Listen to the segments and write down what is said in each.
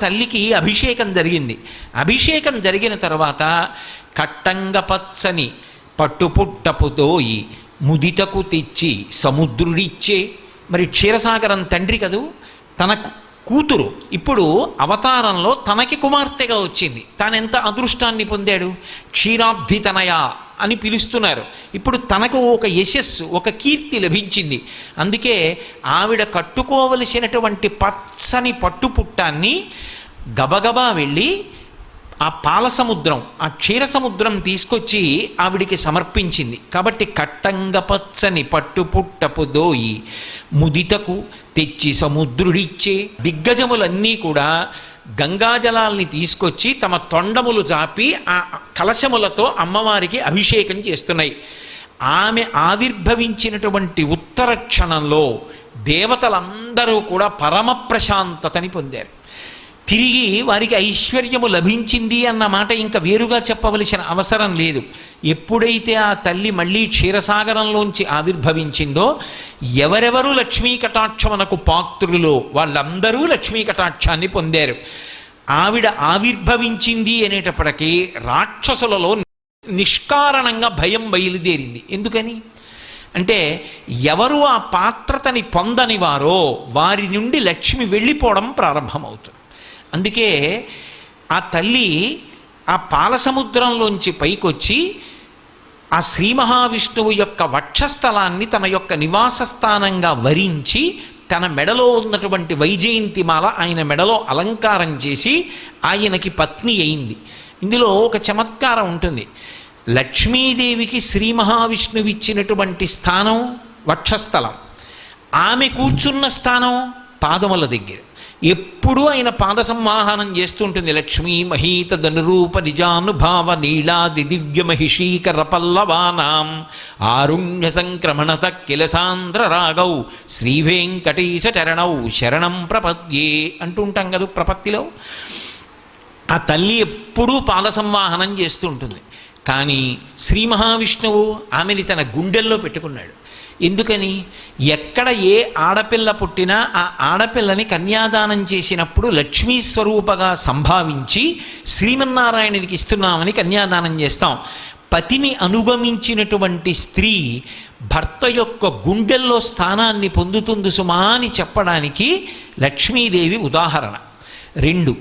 తల్లికి అభిషేకం జరిగింది. అభిషేకం జరిగిన తర్వాత కట్టంగ పచ్చని పట్టుపుట్టపు దోయి ముదితకు తెచ్చి సముద్రుడిచ్చే. మరి క్షీరసాగరం తండ్రి కదూ? తన కూతురు. ఇప్పుడు అవతారంలో తనకి కుమార్తెగా వచ్చింది. తానెంత అదృష్టాన్ని పొందాడు? క్షీరాబ్ధితనయ అని పిలుస్తున్నారు. ఇప్పుడు తనకు ఒక యశస్సు ఒక కీర్తి లభించింది. అందుకే ఆవిడ కట్టుకోవలసినటువంటి పచ్చని పట్టుపుట్టాన్ని గబగబా వెళ్ళి ఆ పాల సముద్రం ఆ క్షీర సముద్రం తీసుకొచ్చి ఆవిడికి సమర్పించింది. కాబట్టి కట్టంగ పచ్చని పట్టుపుట్టపు దోయి ముదితకు తెచ్చి సముద్రుడిచ్చే దిగ్గజములన్నీ కూడా గంగాజలాల్ని తీసుకొచ్చి తమ తొండములు జాపి ఆ కలశములతో అమ్మవారికి అభిషేకం చేస్తున్నాయి. ఆమె ఆవిర్భవించినటువంటి ఉత్తర క్షణంలో దేవతలందరూ కూడా పరమ ప్రశాంతతని పొందారు. తిరిగి వారికి ఐశ్వర్యము లభించింది అన్న మాట ఇంకా వేరుగా చెప్పవలసిన అవసరం లేదు. ఎప్పుడైతే ఆ తల్లి మళ్ళీ క్షీరసాగరంలోంచి ఆవిర్భవించిందో ఎవరెవరు లక్ష్మీ కటాక్షమునకు పాత్రులో? వాళ్ళందరూ లక్ష్మీ కటాక్షాన్ని పొందారు. ఆవిడ ఆవిర్భవించింది అనేటప్పటికీ రాక్షసులలో నిష్కారణంగా భయం బయలుదేరింది. ఎందుకని? అంటే ఎవరు ఆ పాత్రతని పొందని వారో వారి నుండి లక్ష్మి వెళ్ళిపోవడం ప్రారంభమవుతుంది. అందుకే ఆ తల్లి ఆ పాలసముద్రంలోంచి పైకొచ్చి ఆ శ్రీ మహావిష్ణువు యొక్క వక్షస్థలాన్ని తన యొక్క నివాస స్థానంగా వరించి తన మెడలో ఉన్నటువంటి వైజయంతి మాల ఆయన మెడలో అలంకారం చేసి ఆయనకి పత్ని అయింది. ఇందులో ఒక చమత్కారం ఉంటుంది. లక్ష్మీదేవికి శ్రీ మహావిష్ణువు ఇచ్చినటువంటి స్థానం వక్షస్థలం. ఆమె కూర్చున్న స్థానం పాదముల దగ్గర. ఎప్పుడూ ఆయన పాద సంవాహనం చేస్తుంటుంది. లక్ష్మీ మహీత ధనురూప నిజానుభావ నీళాది దివ్య మహిషీకర పల్లవానాం. ఆరుణ్య సంక్రమణత కిలసాంద్ర రాగౌ శ్రీవేంకటేశ చరణౌ శరణం ప్రపద్యే అంటుంటాం కదా ప్రపత్తిలో. ఆ తల్లి ఎప్పుడూ పాద సంవాహనం చేస్తూ ఉంటుంది కానీ శ్రీ మహావిష్ణువు ఆమెని తన గుండెల్లో పెట్టుకున్నాడు. ఎందుకని? ఎక్కడ ఏ ఆడపిల్ల పుట్టినా ఆ ఆడపిల్లని కన్యాదానం చేసినప్పుడు లక్ష్మీ స్వరూపగా సంభావించి శ్రీమన్నారాయణుడికి ఇస్తున్నామని కన్యాదానం చేస్తాం. పతిని అనుగమించినటువంటి స్త్రీ భర్త యొక్క గుండెల్లో స్థానాన్ని పొందుతుంది సుమా అని చెప్పడానికి లక్ష్మీదేవి ఉదాహరణ. రెండు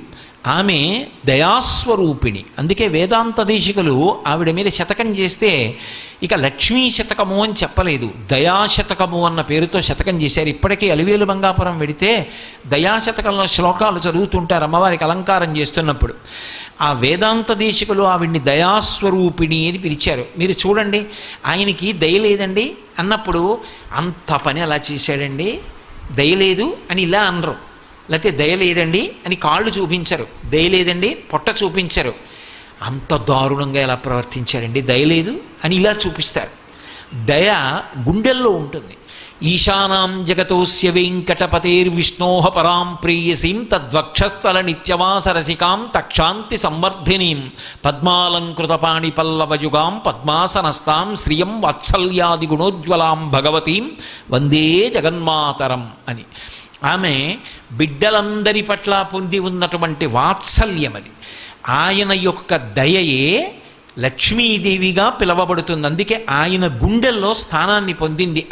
ఆమె దయాస్వరూపిణి. అందుకే వేదాంత దేశికులు ఆవిడ మీద శతకం చేస్తే ఇక లక్ష్మీ శతకము అని చెప్పలేదు. దయాశతకము అన్న పేరుతో శతకం చేశారు. ఇప్పటికీ అలివేలు బంగాపురం వెడితే దయాశతకంలో శ్లోకాలు చదువుతుంటారు అమ్మవారికి అలంకారం చేస్తున్నప్పుడు. ఆ వేదాంత దేశికులు ఆవిడ్ని దయాస్వరూపిణి అని పిలిచారు. మీరు చూడండి ఆయనకి దయ లేదండి అన్నప్పుడు అంత పని అలా చేశాడండి. దయ లేదు అని ఇలా అనరు. లేకపోతే దయ లేదండి అని కాళ్ళు చూపించరు. దయలేదండి పొట్ట చూపించరు. అంత దారుణంగా ఎలా ప్రవర్తించారండి? దయలేదు అని ఇలా చూపిస్తారు. దయ గుండెల్లో ఉంటుంది. ఈశానాం జగతోస్య వెంకటపతేర్విష్ణోహ పరాం ప్రేయసీం తద్వక్షస్థల నిత్యవాసరసికాం తక్షాంతి సంవర్ధినీం పద్మాలంకృతపాణి పల్లవయుగాం పద్మాసనస్తాం శ్రియం వాత్సల్యాది గుణోజ్వలాం భగవతీం వందే జగన్మాతరం అని. ఆమె బిడ్డలందరి పట్ల పొంది ఉన్నటువంటి వాత్సల్యం అది ఆయన యొక్క దయయే లక్ష్మీదేవిగా పిలవబడుతుంది. అందుకే ఆయన గుండెల్లో స్థానాన్ని పొందింది